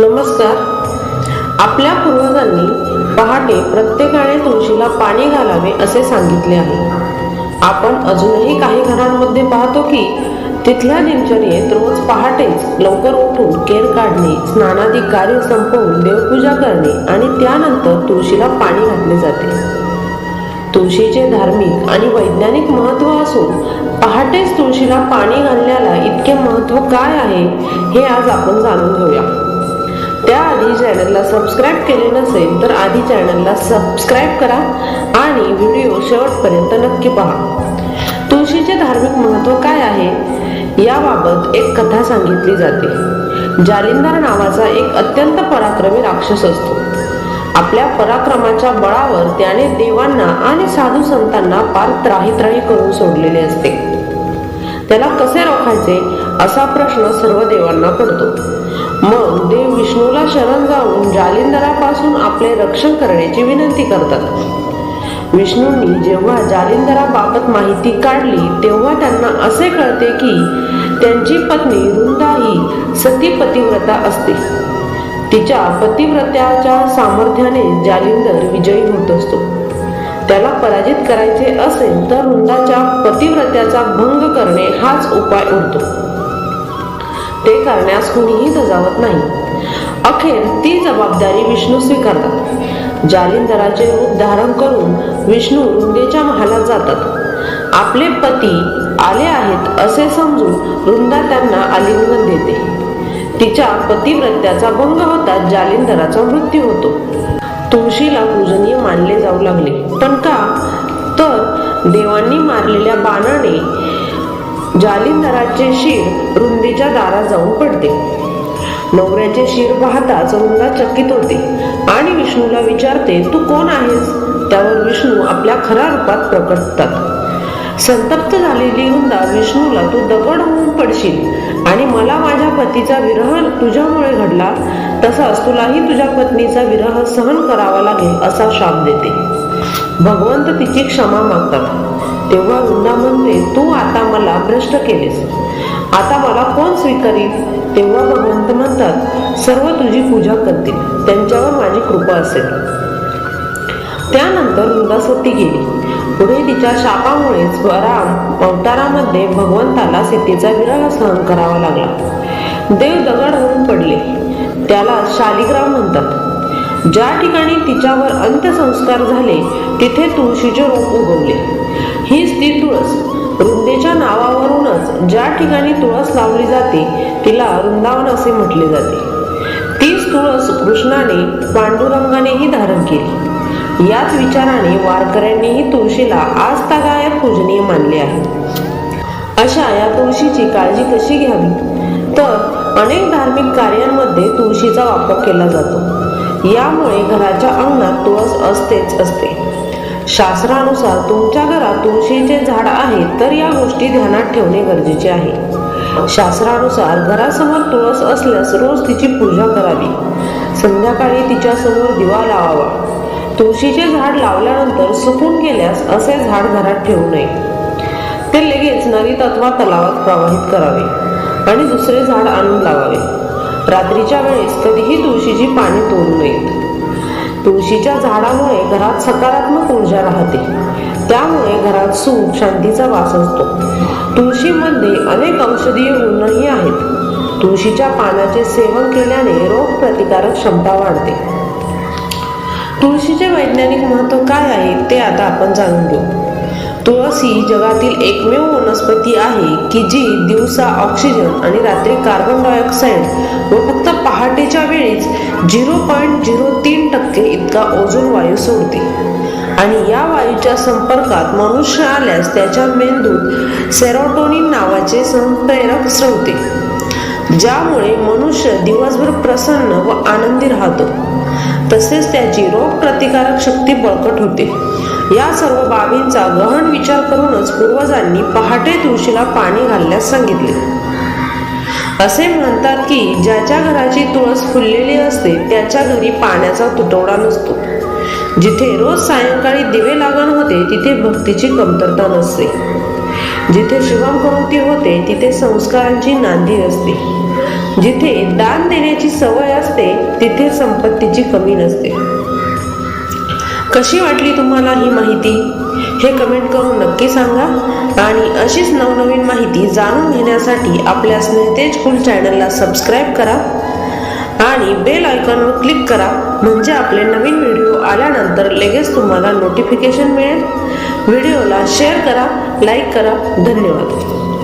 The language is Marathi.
नमस्कार. आपल्या पूर्वजांनी पहाटे प्रत्येकाने तुळशीला पाणी घालावे असे सांगितले आहे. आपण अजूनही काही घरांमध्ये पाहतो की तिथल्या दिनचर्येत रोज पहाटेच लवकर उठून केर काढणे स्नानादी कार्य संपवून देवपूजा करणे आणि त्यानंतर तुळशीला पाणी घातले जाते. तुळशीचे धार्मिक आणि वैज्ञानिक महत्त्व असून पहाटेच तुळशीला पाणी घालण्याला इतके महत्त्व काय आहे हे आज आपण जाणून घेऊया. त्याआधी चॅनलला सबस्क्राईब केले नसेल तर आधी चॅनलला सबस्क्राईब करा आणि व्हिडिओ शेवटपर्यंत नक्की पहा. तुळशीचे धार्मिक महत्त्व काय आहे? याबाबत एक कथा सांगितली जाते. जालिंदर नावाचा एक अत्यंत पराक्रमी राक्षस असतो. आपल्या पराक्रमाच्या बळावर त्याने देवांना आणि साधू संतांना पार त्राही त्राही करून सोडलेले असते. त्याला कसे रोखायचे असा प्रश्न सर्व देवांना पडतो. मग देव विष्णूला शरण जाऊन जालिंदरापासून आपले रक्षण करण्याची विनंती करतात. विष्णूंनी जेव्हा जालिंदराबाबत माहिती काढली तेव्हा त्यांना असे कळते की त्यांची पत्नी वृंदा ही सती पतिव्रता असते. तिच्या पतिव्रत्याच्या सामर्थ्याने जालिंदर विजयी होत असतो. त्याला पराजित करायचे असेल तर वृंदाच्या पतिव्रत्याचा भंग करणे हाच उपाय उरतो. ते करण्यास कुणीही दजावत नाही. अखेर ती जबाबदारी विष्णू स्वीकारतात. जालिंदराचे रूप धारण करून विष्णू रुंदेच्या महालात जातात. आपले पती आले आहेत असे समजून वृंदा त्यांना आलिंगन देते. तिच्या पतिव्रत्याचा भंग होताच जालिंदराचा मृत्यू होतो. तुळशीला पूजनीय मानले जाऊ लागले. पण का? तर देवांनी मारलेल्या बाणाने जालिंदराचे शिर रुंदीच्या दारात जाऊन पडते. नवऱ्याचे शिर पाहताच रुंदा चकित होते. आणि विष्णूला विचारते तू कोण आहेस? त्यावर विष्णू आपल्या खऱ्या रूपात प्रकटतात संतप्त झालेली रुंदा विष्णूला तू दगड होऊन पडशील आणि मला माझ्या पतीचा विरह तुझ्यामुळे घडला तसाच तुलाही तुझ्या पत्नीचा विरह सहन करावा लागेल असा शाप देते. भगवंत तिची क्षमा मागतात. तेव्हा वृंदावनने म्हणते तू आता मला भ्रष्ट केलेस. आता मला कोण स्वीकारील? तेव्हा भगवंत म्हणतात सर्व तुझी पूजा करतील. त्यांच्यावर माझी कृपा असेल. त्यानंतर वृंदा गेली. पुढे तिच्या शापामुळेच राम अवतारामध्ये भगवंताला सीतेचा विरह सहन करावा लागला. देव दगड होऊन पडले. त्याला शालिग्राम म्हणतात. ज्या ठिकाणी तिच्यावर अंत्यसंस्कार झाले तिथे तुळशीचे रोप उगवले. हीच ती तुळस. वृंदेच्या नावावरूनच ज्या ठिकाणी तुळस लावली जाते तिला वृंदावन असे म्हटले जाते. तीच तुळस कृष्णाने पांडुरंगानेही धारण केली. याच विचाराने वारकऱ्यांनीही तुळशीला आज तागायत पूजनीय मानले आहे. अशा या तुळशीची काळजी कशी घ्यावी? तर अनेक धार्मिक कार्यांमध्ये तुळशीचा वापर केला जातो. यामुळे घराच्या अंगणात तुळस असतेच असते. शास्त्रानुसार तुमच्या घरात तुळशीचे झाड आहे तर या गोष्टी ध्यानात ठेवणे गरजेचे आहे. शास्त्रानुसार घरासमोर तुळस असल्यास रोज तिची पूजा करावी. संध्याकाळी तिच्या समोर दिवा लावावा. तुळशीचे झाड लावल्यानंतर सुकून गेल्यास असे झाड घरात ठेवू नये. ते लगेच नदीत अथवा तलावात प्रवाहित करावे आणि दुसरे झाड आणून लावावे. रात्रीच्या वेळेस कधीही तुळशीची पाने तोडू नयेत तुळशीच्या झाडामुळे घरात सकारात्मक ऊर्जा राहते. त्यामुळे घरात सुख शांतीचा वास असतो. तुळशीमध्ये अनेक औषधीय गुणही आहेत. तुळशीच्या पानाचे सेवन केल्याने रोग प्रतिकारक क्षमता वाढते. तुळशीचे वैज्ञानिक महत्त्व काय आहे ते आता आपण जाणून घेऊ. तुळस ही जगातील एकमेव वनस्पती आहे की जी दिवसा ऑक्सिजन आणि रात्री कार्बन डायऑक्साईड व फक्त पहाट झिरो पॉईंट झिरो तीन टक्के इतका ओझोन वायू सोडते आणि या वायूच्या संपर्कात मनुष्य आल्यास त्याच्या मेंदूत सेरोटोनिन नावाचे संप्रेरक स्रवते ज्यामुळे मनुष्य दिवसभर प्रसन्न व आनंदी राहतो. तसेच त्याची रोग प्रतिकारक शक्ती बळकट होते. या सर्व बाबींचा गहन विचार करूनच पूर्वजांनी पहाटे तुळशीला पाणी घालण्यास सांगितले. असे म्हणतात की ज्याच्या घराची तुळस फुललेली असते त्याच्या घरी पाण्याचा तुटवडा नसतो. जिथे रोज सायंकाळी दिवे लागण होते तिथे भक्तीची कमतरता नसते. जिथे शुभम प्रवृत्ती होते तिथे संस्कारांची नांदी असते. जिथे दान देण्याची सवय असते तिथे संपत्तीची कमी नसते. कशी वाटली तुम्हाला ही माहिती? हे कमेंट करून नक्की सांगा. आणि अशीच नवनवीन माहिती जाणून घेण्यासाठी आपल्या स्नेतेज कुल चॅनलला सबस्क्राईब करा. आणि बेल आयकॉनवर क्लिक करा. म्हणजे आपले नवीन व्हिडिओ आल्यानंतर लगेच तुम्हाला नोटिफिकेशन मिळेल. व्हिडिओला शेअर करा लाईक करा. धन्यवाद.